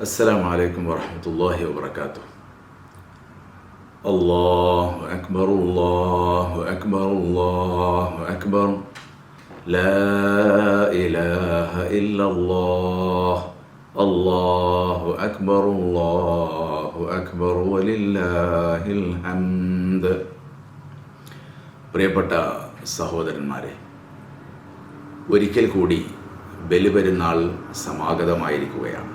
السلام عليكم ورحمة الله وبركاته الله أكبر الله أكبر الله أكبر لا إله إلا الله الله أكبر الله أكبر ولله الحمد പ്രിയപ്പെട്ട സഹോദരന്മാരെ ഒരിക്കൽ കൂടി ബലിപെരുന്നാൾ സമാഗതമായിരിക്കുകയാണ്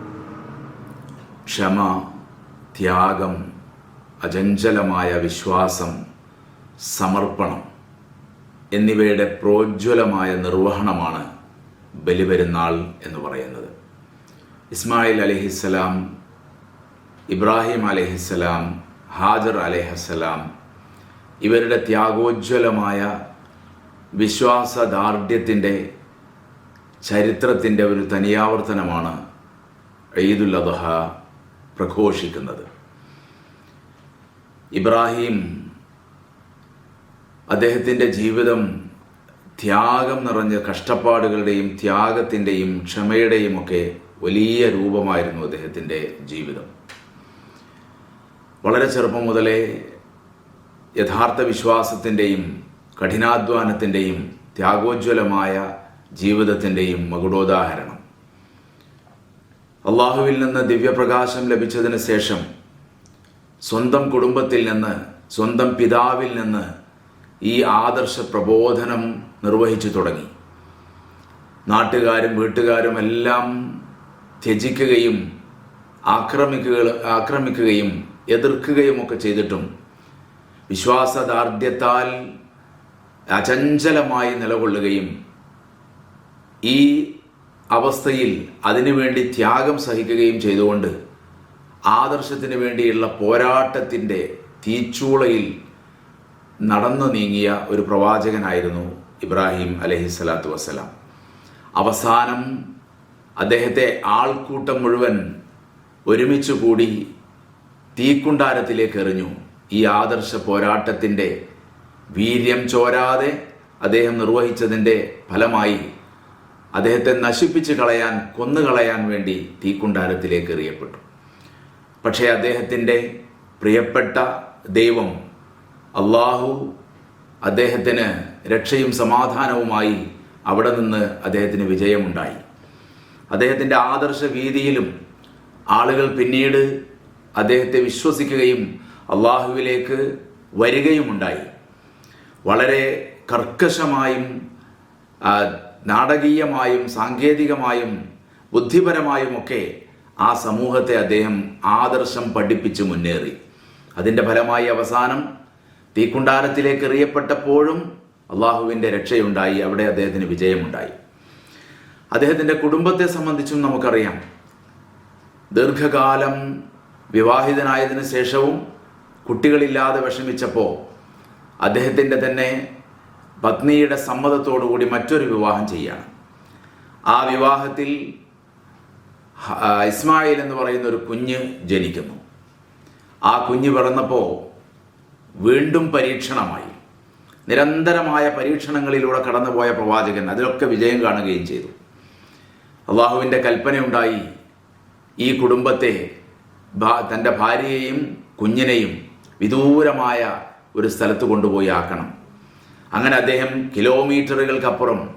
ക്ഷമ ത്യാഗം അചഞ്ചലമായ വിശ്വാസം സമർപ്പണം എന്നിവയുടെ പ്രോജ്വലമായ നിർവഹണമാണ് ബലിപെരുന്നാൾ എന്ന് പറയുന്നത്. ഇസ്മായിൽ അലഹിസ്സലാം ഇബ്രാഹിം അലഹിസ്സലാം ഹാജർ അലഹസ്സലാം ഇവരുടെ ത്യാഗോജ്വലമായ വിശ്വാസദാർഢ്യത്തിന്റെ ചരിത്രത്തിന്റെ ഒരു തനിയാവർത്തനമാണ് ഈദുൽ അദ്ഹ പ്രഘോഷിക്കുന്നത്. ഇബ്രാഹിം അദ്ദേഹത്തിന്റെ ജീവിതം ത്യാഗം നിറഞ്ഞ കഷ്ടപ്പാടുകളുടെയും ത്യാഗത്തിന്റെയും ക്ഷമയുടെയും ഒക്കെ വലിയ രൂപമായിരുന്നു അദ്ദേഹത്തിന്റെ ജീവിതം. വളരെ ചെറുപ്പം മുതലേ യഥാർത്ഥ വിശ്വാസത്തിന്റെയും കഠിനാധ്വാനത്തിന്റെയും ത്യാഗോജ്വലമായ ജീവിതത്തിന്റെയും മകുടോദാഹരണം. അള്ളാഹുവിൽ നിന്ന് ദിവ്യപ്രകാശം ലഭിച്ചതിന് ശേഷം സ്വന്തം കുടുംബത്തിൽ നിന്ന് സ്വന്തം പിതാവിൽ നിന്ന് ഈ ആദർശ പ്രബോധനം നിർവഹിച്ചു തുടങ്ങി. നാട്ടുകാരും വീട്ടുകാരും എല്ലാം ത്യജിക്കുകയും ആക്രമിക്കുക ആക്രമിക്കുകയും എതിർക്കുകയും ഒക്കെ ചെയ്തിട്ടും വിശ്വാസദാർഢ്യത്താൽ അചഞ്ചലമായി നിലകൊള്ളുകയും ഈ അവസ്ഥയിൽ അതിനുവേണ്ടി ത്യാഗം സഹിക്കുകയും ചെയ്തുകൊണ്ട് ആദർശത്തിന് വേണ്ടിയുള്ള പോരാട്ടത്തിന്റെ തീച്ചൂളയിൽ നടന്നു നീങ്ങിയ ഒരു പ്രവാചകനായിരുന്നു ഇബ്രാഹിം അലഹിസ്വലാത്തു വസ്സലാം. അവസാനം അദ്ദേഹത്തെ ആൾക്കൂട്ടം മുഴുവൻ ഒരുമിച്ച് കൂടി തീക്കുണ്ടാരത്തിലേക്ക് എറിഞ്ഞു. ഈ ആദർശ പോരാട്ടത്തിന്റെ വീര്യം ചോരാതെ അദ്ദേഹം നിർവഹിച്ചതിന്റെ ഫലമായി അദ്ദേഹത്തെ നശിപ്പിച്ച് കളയാൻ കൊന്നുകളയാൻ വേണ്ടി തീക്കുണ്ടാരത്തിലേക്ക് എറിയപ്പെട്ടു. പക്ഷേ അദ്ദേഹത്തിന്റെ പ്രിയപ്പെട്ട ദൈവം അള്ളാഹു അദ്ദേഹത്തിന് രക്ഷയും സമാധാനവുമായി അവിടെ നിന്ന് അദ്ദേഹത്തിന് വിജയമുണ്ടായി. അദ്ദേഹത്തിന്റെ ആദർശ വീതിയിലും ആളുകൾ പിന്നീട് അദ്ദേഹത്തെ വിശ്വസിക്കുകയും അള്ളാഹുവിലേക്ക് വരികയുമുണ്ടായി. വളരെ കർക്കശമായും നാടകീയമായും സാങ്കേതികമായും ബുദ്ധിപരമായുമൊക്കെ ആ സമൂഹത്തെ അദ്ദേഹം ആദർശം പഠിപ്പിച്ചു മുന്നേറി. അതിന്റെ ഫലമായി അവസാനം തീക്കുണ്ടാരത്തിലേക്ക് എറിയപ്പെട്ടപ്പോഴും അള്ളാഹുവിന്റെ രക്ഷയുണ്ടായി അവിടെ അദ്ദേഹത്തിന് വിജയമുണ്ടായി. അദ്ദേഹത്തിന്റെ കുടുംബത്തെ സംബന്ധിച്ചും നമുക്കറിയാം. ദീർഘകാലം വിവാഹിതനായതിനു ശേഷവും കുട്ടികളില്ലാതെ വിഷമിച്ചപ്പോൾ അദ്ദേഹത്തിന്റെ തന്നെ പത്നിയുടെ സമ്മതത്തോടുകൂടി മറ്റൊരു വിവാഹം ചെയ്യുകയാണ് ആ വിവാഹത്തിൽ ഇസ്മായിൽ എന്ന് പറയുന്ന ഒരു കുഞ്ഞ് ജനിക്കുന്നു. ആ കുഞ്ഞ് പിറന്നപ്പോൾ വീണ്ടും പരീക്ഷണമായി. നിരന്തരമായ പരീക്ഷണങ്ങളിലൂടെ കടന്നുപോയ പ്രവാചകൻ അതിലൊക്കെ വിജയം കാണുകയും ചെയ്തു. അള്ളാഹുവിന്റെ കൽപ്പനയുണ്ടായി ഈ കുടുംബത്തെ തന്റെ ഭാര്യയെയും കുഞ്ഞിനെയും വിദൂരമായ ഒരു സ്ഥലത്ത് കൊണ്ടുപോയി ആക്കണം. അങ്ങനെ അദ്ദേഹം കിലോമീറ്ററുകൾക്കപ്പുറം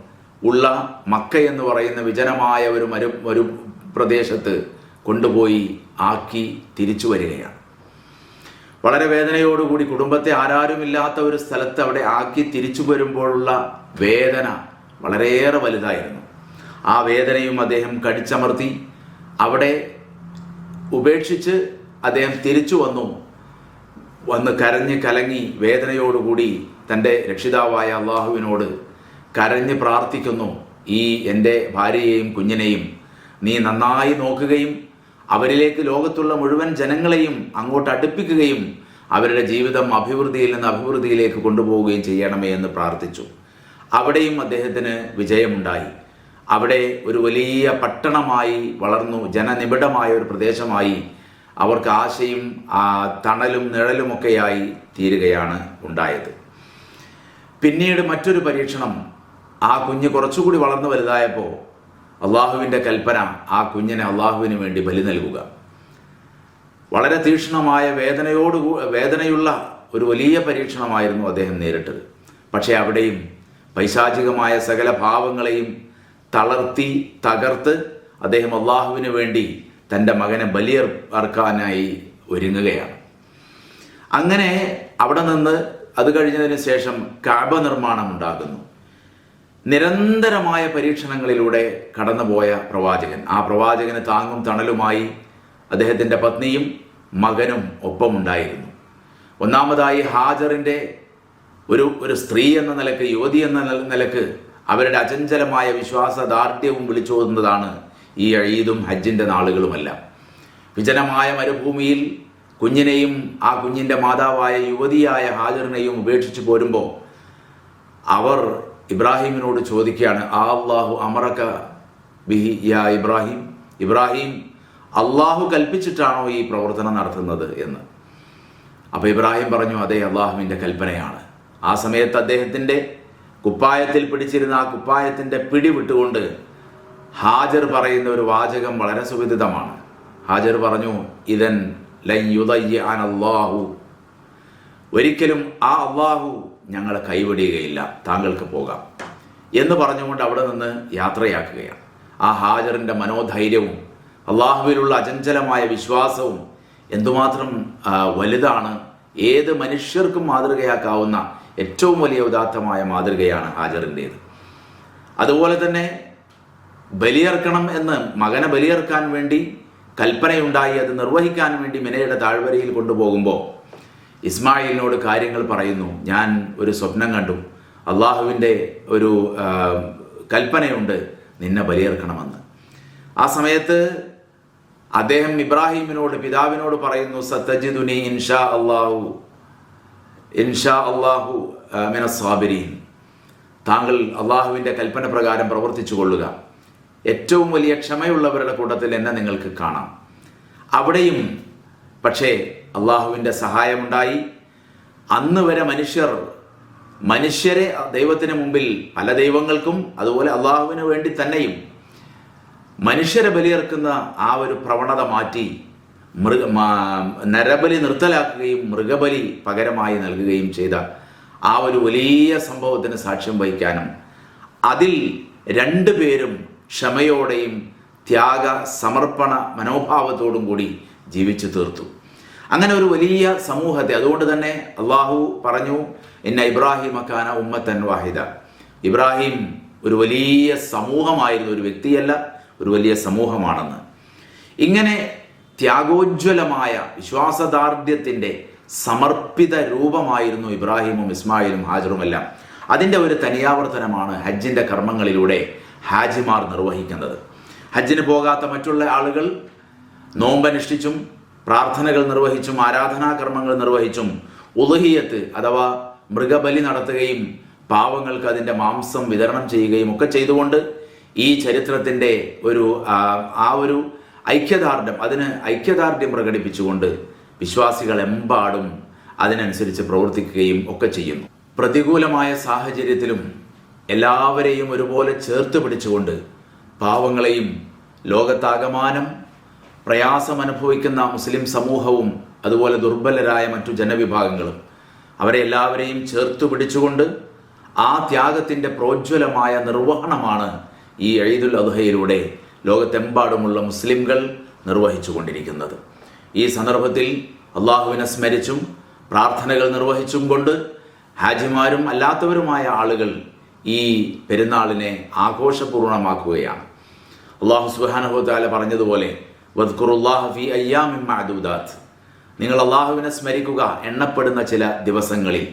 ഉള്ള മക്ക എന്ന് പറയുന്ന വിജനമായ ഒരു മരു ഒരു പ്രദേശത്ത് കൊണ്ടുപോയി ആക്കി തിരിച്ചു വരികയാണ്. വളരെ വേദനയോടുകൂടി കുടുംബത്തെ ആരാരുമില്ലാത്ത ഒരു സ്ഥലത്ത് അവിടെ ആക്കി തിരിച്ചു വരുമ്പോഴുള്ള വേദന വളരെയേറെ വലുതായിരുന്നു. ആ വേദനയും അദ്ദേഹം കടിച്ചമർത്തി അവിടെ ഉപേക്ഷിച്ച് അദ്ദേഹം തിരിച്ചു വന്നു. വന്ന് കരഞ്ഞ് കലങ്ങി വേദനയോടുകൂടി തന്റെ രക്ഷിതാവായ അള്ളാഹുവിനോട് കരഞ്ഞ് പ്രാർത്ഥിക്കുന്നു ഈ എന്റെ ഭാര്യയെയും കുഞ്ഞിനെയും നീ നന്നായി നോക്കുകയും അവരിലേക്ക് ലോകത്തുള്ള മുഴുവൻ ജനങ്ങളെയും അങ്ങോട്ട് അടുപ്പിക്കുകയും അവരുടെ ജീവിതം അഭിവൃദ്ധിയിൽ നിന്ന് അഭിവൃദ്ധിയിലേക്ക് കൊണ്ടുപോവുകയും ചെയ്യണമേ എന്ന് പ്രാർത്ഥിച്ചു. അവിടെയും അദ്ദേഹത്തിന് വിജയമുണ്ടായി. അവിടെ ഒരു വലിയ പട്ടണമായി വളർന്നു ജനനിബിഡമായ ഒരു പ്രദേശമായി അവർക്ക് ആശയും തണലും നിഴലുമൊക്കെയായി തീരുകയാണ് ഉണ്ടായത്. പിന്നീട് മറ്റൊരു പരീക്ഷണം. ആ കുഞ്ഞ് കുറച്ചുകൂടി വളർന്നു വലുതായപ്പോൾ അള്ളാഹുവിന്റെ കൽപ്പന ആ കുഞ്ഞിനെ അള്ളാഹുവിന് വേണ്ടി ബലി നൽകുക. വളരെ തീക്ഷ്ണമായ വേദനയോട് വേദനയുള്ള ഒരു വലിയ പരീക്ഷണമായിരുന്നു അദ്ദേഹം നേരിട്ടത്. പക്ഷേ അവിടെയും പൈശാചികമായ സകല ഭാവങ്ങളെയും തളർത്തി തകർത്ത് അദ്ദേഹം അള്ളാഹുവിന് വേണ്ടി തന്റെ മകനെ ബലിയർ അർക്കാനായി ഒരുങ്ങുകയാണ്. അങ്ങനെ അവിടെ നിന്ന് അത് കഴിഞ്ഞതിന് ശേഷം കാബ നിർമ്മാണം ഉണ്ടാകുന്നു. നിരന്തരമായ പരീക്ഷണങ്ങളിലൂടെ കടന്നുപോയ പ്രവാചകൻ. ആ പ്രവാചകന് താങ്ങും തണലുമായി അദ്ദേഹത്തിന്റെ പത്നിയും മകനും ഒപ്പമുണ്ടായിരുന്നു. ഒന്നാമതായി ഹാജറിന്റെ ഒരു ഒരു സ്ത്രീ എന്ന നിലയ്ക്ക് യുവതി എന്ന നില- നിലയ്ക്ക് അവരുടെ അചഞ്ചലമായ വിശ്വാസ ദാർഢ്യവും വിളിച്ചോതുന്നതാണ് ഈ ഈദും ഹജ്ജിന്റെ നാളുകളുമെല്ലാം. വിജനമായ മരുഭൂമിയിൽ കുഞ്ഞിനെയും ആ കുഞ്ഞിന്റെ മാതാവായ യുവതിയായ ഹാജറിനെയും ഉപേക്ഷിച്ച് പോരുമ്പോൾ അവർ ഇബ്രാഹിമിനോട് ചോദിക്കുകയാണ് ആ അള്ളാഹു അമറക്ക ബിഹി യാ ഇബ്രാഹിം? ഇബ്രാഹിം അള്ളാഹു കൽപ്പിച്ചിട്ടാണോ ഈ പ്രവർത്തനം നടത്തുന്നത്? എന്ന്. അപ്പോൾ ഇബ്രാഹിം പറഞ്ഞു അതെ അള്ളാഹുവിന്റെ കൽപ്പനയാണ്. ആ സമയത്ത് അദ്ദേഹത്തിന്റെ കുപ്പായത്തിൽ പിടിച്ചിരുന്ന ആ കുപ്പായത്തിന്റെ പിടി വിട്ടുകൊണ്ട് ഹാജർ പറയുന്ന ഒരു വാചകം വളരെ സുവിദിതമാണ്. ഹാജർ പറഞ്ഞു ഇതൻ അള്ളാഹു ഒരിക്കലും ആ അള്ളാഹു ഞങ്ങളെ കൈവിടുകയില്ല. താങ്കൾക്ക് പോകാം. എന്ന് പറഞ്ഞുകൊണ്ട് അവിടെ നിന്ന് യാത്രയാക്കുകയാണ്. ആ ഹാജറിന്റെ മനോധൈര്യവും അള്ളാഹുവിലുള്ള അചഞ്ചലമായ വിശ്വാസവും എന്തുമാത്രം വലുതാണ് ഏത് മനുഷ്യർക്കും മാതൃകയാക്കാവുന്ന ഏറ്റവും വലിയ ഉദാത്തമായ മാതൃകയാണ് ഹാജറിന്റേത് അതുപോലെ തന്നെ ബലിയർക്കണം എന്ന് മകനെ ബലിയർക്കാൻ വേണ്ടി കൽപ്പനയുണ്ടായി അത് നിർവഹിക്കാൻ വേണ്ടി മിനയുടെ താഴ്വരയിൽ കൊണ്ടുപോകുമ്പോൾ ഇസ്മായിലിനോട് കാര്യങ്ങൾ പറയുന്നു. ഞാൻ ഒരു സ്വപ്നം കണ്ടു. അള്ളാഹുവിന്റെ ഒരു കൽപ്പനയുണ്ട്. നിന്നെ ബലിയേർക്കണമെന്ന്. ആ സമയത്ത് അദ്ദേഹം ഇബ്രാഹിമിനോട് പിതാവിനോട് പറയുന്നു സത്തജിദുനി ഇൻഷാ അള്ളാഹു ഇൻഷാ അള്ളാഹു മിന സാബിരീൻ. താങ്കൾ അള്ളാഹുവിന്റെ കൽപ്പന പ്രകാരം പ്രവർത്തിച്ചു കൊള്ളുക. ഏറ്റവും വലിയ ക്ഷമയുള്ളവരുടെ കൂട്ടത്തിൽ എന്നെ നിങ്ങൾക്ക് കാണാം. അവിടെയും പക്ഷേ അള്ളാഹുവിന്റെ സഹായമുണ്ടായി. അന്ന് വരെ മനുഷ്യർ മനുഷ്യരെ ദൈവത്തിന് മുമ്പിൽ പല ദൈവങ്ങൾക്കും അതുപോലെ അള്ളാഹുവിന് വേണ്ടി തന്നെയും മനുഷ്യരെ ബലിയേർക്കുന്ന ആ ഒരു പ്രവണത മാറ്റി മൃഗ നരബലി നിർത്തലാക്കുകയും മൃഗബലി പകരമായി നൽകുകയും ചെയ്ത ആ ഒരു വലിയ സംഭവത്തിന് സാക്ഷ്യം വഹിക്കാനും അതിൽ രണ്ടുപേരും ക്ഷമയോടെയും ത്യാഗ സമർപ്പണ മനോഭാവത്തോടും കൂടി ജീവിച്ചു തീർത്തു. അങ്ങനെ ഒരു വലിയ സമൂഹത്തെ അതുകൊണ്ട് തന്നെ അള്ളാഹു പറഞ്ഞു എന്ന ഇബ്രാഹിം അക്കാന ഉമ്മത്തൻ വാഹിദ. ഇബ്രാഹിം ഒരു വലിയ സമൂഹമായിരുന്നു ഒരു വ്യക്തിയല്ല ഒരു വലിയ സമൂഹമാണെന്ന്. ഇങ്ങനെ ത്യാഗോജ്വലമായ വിശ്വാസദാർഢ്യത്തിന്റെ സമർപ്പിത രൂപമായിരുന്നു ഇബ്രാഹിമും ഇസ്മായിലും ഹാജറുമെല്ലാം. അതിന്റെ ഒരു തനിയാവർത്തനമാണ് ഹജ്ജിന്റെ കർമ്മങ്ങളിലൂടെ ഹാജിമാർ നിർവഹിക്കുന്നത്. ഹജ്ജിന് പോകാത്ത മറ്റുള്ള ആളുകൾ നോമ്പനുഷ്ഠിച്ചും പ്രാർത്ഥനകൾ നിർവഹിച്ചും ആരാധനാകർമ്മങ്ങൾ നിർവഹിച്ചും ഉലഹിയത്ത് അഥവാ മൃഗബലി നടത്തുകയും പാവങ്ങൾക്ക് അതിന്റെ മാംസം വിതരണം ചെയ്യുകയും ഒക്കെ ചെയ്തുകൊണ്ട് ഈ ചരിത്രത്തിന്റെ ഒരു ആ, ഒരു ഐക്യദാർഢ്യം അതിന് ഐക്യദാർഢ്യം പ്രകടിപ്പിച്ചുകൊണ്ട് വിശ്വാസികൾ എമ്പാടും അതിനനുസരിച്ച് പ്രവർത്തിക്കുകയും ഒക്കെ ചെയ്യുന്നു. പ്രതികൂലമായ സാഹചര്യത്തിലും എല്ലാവരെയും ഒരുപോലെ ചേർത്ത് പിടിച്ചുകൊണ്ട് പാവങ്ങളെയും ലോകത്താകമാനം പ്രയാസം അനുഭവിക്കുന്ന മുസ്ലിം സമൂഹവും അതുപോലെ ദുർബലരായ മറ്റു ജനവിഭാഗങ്ങളും അവരെ എല്ലാവരെയും ചേർത്ത് പിടിച്ചുകൊണ്ട് ആ ത്യാഗത്തിന്റെ പ്രോജ്വലമായ നിർവഹണമാണ് ഈ എഴുതുൽ അദ്ഹയിലൂടെ ലോകത്തെമ്പാടുമുള്ള മുസ്ലിംകൾ നിർവഹിച്ചുകൊണ്ടിരിക്കുന്നത്. ഈ സന്ദർഭത്തിൽ അള്ളാഹുവിനെ സ്മരിച്ചും പ്രാർത്ഥനകൾ നിർവഹിച്ചും കൊണ്ട് ഹാജിമാരും അല്ലാത്തവരുമായ ആളുകൾ ഈ പെരുന്നാളിനെ ആഘോഷപൂർണമാക്കുകയാണ്. അള്ളാഹു സുബാനഹുദാല പറഞ്ഞതുപോലെ നിങ്ങൾ അള്ളാഹുവിനെ സ്മരിക്കുക എണ്ണപ്പെടുന്ന ചില ദിവസങ്ങളിൽ.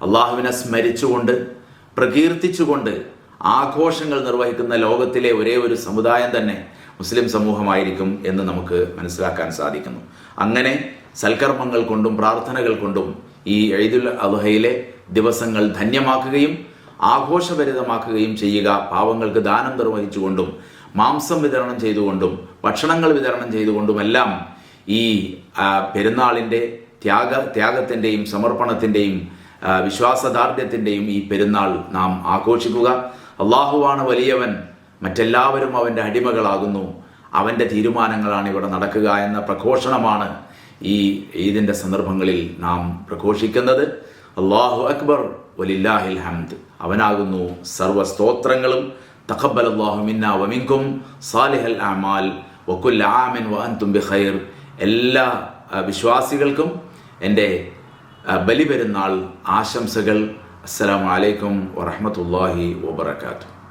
അള്ളാഹുവിനെ സ്മരിച്ചുകൊണ്ട് പ്രകീർത്തിച്ചുകൊണ്ട് ആഘോഷങ്ങൾ നിർവഹിക്കുന്ന ലോകത്തിലെ ഒരേ ഒരു സമുദായം തന്നെ മുസ്ലിം സമൂഹമായിരിക്കും എന്ന് നമുക്ക് മനസ്സിലാക്കാൻ സാധിക്കുന്നു. അങ്ങനെ സൽക്കർമ്മങ്ങൾ കൊണ്ടും പ്രാർത്ഥനകൾ കൊണ്ടും ഈ എഴുതുൽ അലുഹയിലെ ദിവസങ്ങൾ ധന്യമാക്കുകയും ആഘോഷഭരിതമാക്കുകയും ചെയ്യുക. പാവങ്ങൾക്ക് ദാനം നിർവഹിച്ചുകൊണ്ടും മാംസം വിതരണം ചെയ്തുകൊണ്ടും ഭക്ഷണങ്ങൾ വിതരണം ചെയ്തുകൊണ്ടുമെല്ലാം ഈ പെരുന്നാളിന്റെ ത്യാഗ ത്യാഗത്തിന്റെയും സമർപ്പണത്തിന്റെയും വിശ്വാസദാർഢ്യത്തിന്റെയും ഈ പെരുന്നാൾ നാം ആഘോഷിക്കുക. അള്ളാഹുവാണ് വലിയവൻ. മറ്റെല്ലാവരും അവന്റെ അടിമകളാകുന്നു. അവന്റെ തീരുമാനങ്ങളാണ് ഇവിടെ നടക്കുക എന്ന പ്രഘോഷണമാണ് ഈ ഈദിന്റെ സന്ദർഭങ്ങളിൽ നാം പ്രഘോഷിക്കുന്നത്. അള്ളാഹു അക്ബർ. വലില്ലാഹിൽ ഹംദ്. അവനാകുന്നു സർവസ്തോത്രങ്ങളും. തഖബ്ബൽ അള്ളാഹുമിന്ന വമിങ്കും സാലിഹൽ അമാൽ. വക്കുൽ ആമിൻ വഅൻതും ബിഖൈർ. എല്ലാ വിശ്വാസികൾക്കും എന്റെ ബലിപെരുന്നാൾ ആശംസകൾ. അസ്സലാമു അലൈക്കും വറഹ്മത്തുള്ളാഹി വബറകാതുഹു.